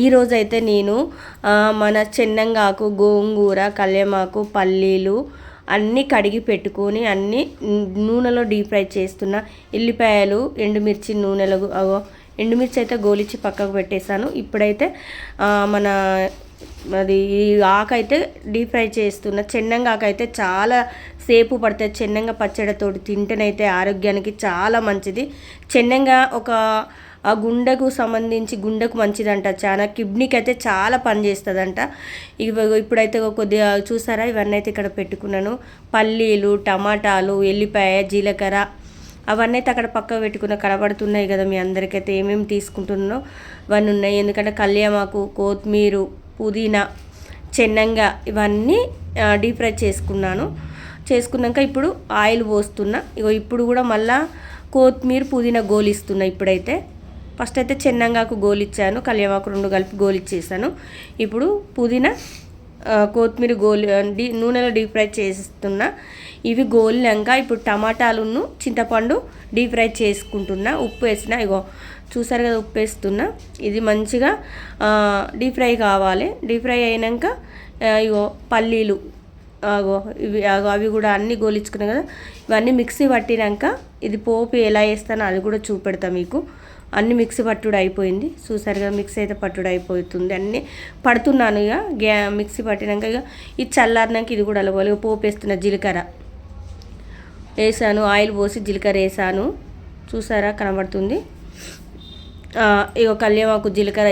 ఈరోజైతే నేను మన చెన్నంగాకు గోంగూర కళ్యమాకు పల్లీలు అన్నీ కడిగి పెట్టుకొని అన్నీ నూనెలో డీప్ ఫ్రై చేస్తున్న ఎల్లిపాయలు ఎండుమిర్చి నూనెలో ఎండుమిర్చి అయితే గోలిచ్చి పక్కకు పెట్టేశాను. ఇప్పుడైతే మన అది ఈ ఆకైతే డీప్ ఫ్రై చేస్తున్న చెన్నంగా ఆకైతే చాలా సేపు పడుతుంది. చెన్నంగా పచ్చడితోటి తింటేనైతే ఆరోగ్యానికి చాలా మంచిది. చెన్నంగా ఒక ఆ గుండెకు సంబంధించి గుండెకు మంచిదంట. చాలా కిడ్నీకి అయితే చాలా పనిచేస్తుందంట ఇవి ఇప్పుడైతే కొద్దిగా చూసారా? ఇవన్నీ అయితే ఇక్కడ పెట్టుకున్నాను. పల్లీలు టమాటాలు ఎల్లిపాయ జీలకర్ర అవన్నీ అయితే అక్కడ పక్క పెట్టుకున్న కనబడుతున్నాయి కదా మీ అందరికైతే. ఏమేమి తీసుకుంటున్నానో ఇవన్నీ ఉన్నాయి. ఎందుకంటే కళ్యామాకు కొత్తిమీర పుదీనా చెన్నంగా ఇవన్నీ డీప్ ఫ్రై చేసుకున్నాను. చేసుకున్నాక ఇప్పుడు ఆయిల్ పోస్తున్నా. ఇగో ఇప్పుడు కూడా మళ్ళీ కొత్తిమీర పుదీనా గోలిస్తున్నా ఇప్పుడైతే. ఫస్ట్ అయితే చెన్నంగాకు గోలిచ్చాను కళ్యామాకు రెండు కలిపి గోలిచ్చేసాను ఇప్పుడు పుదీనా కొత్తిమీర గోలి డీ నూనెలో డీప్ ఫ్రై చేస్తున్నా. ఇవి గోలినాక ఇప్పుడు టమాటాలును చింతపండు డీప్ ఫ్రై చేసుకుంటున్నా. ఉప్పు వేసిన ఇగో చూసారు కదా ఉప్పు వేస్తున్నా. ఇది మంచిగా డీప్ ఫ్రై కావాలి. డీప్ ఫ్రై అయినాక ఇగో పల్లీలు ఆగో ఇవి అవి కూడా అన్నీ గోలించుకున్నాయి కదా. ఇవన్నీ మిక్సీ పట్టినాక ఇది పోపు ఎలా వేస్తానో అది కూడా చూపెడతా మీకు. అన్ని మిక్సీ పట్టుడు అయిపోయింది. చూసారు కదా మిక్సీ అయితే పట్టుడు అయిపోతుంది. అన్నీ పడుతున్నాను ఇక. గ్యా మిక్సీ పట్టినాక ఇక ఇది చల్లారినాక ఇది కూడా అలవాలి పోపు వేస్తున్న జీలకర్ర. వేసాను ఆయిల్ పోసి జీలకర్ర వేసాను. చూసారా కనబడుతుంది. ఇక కళ్యామాకు జీలకర్ర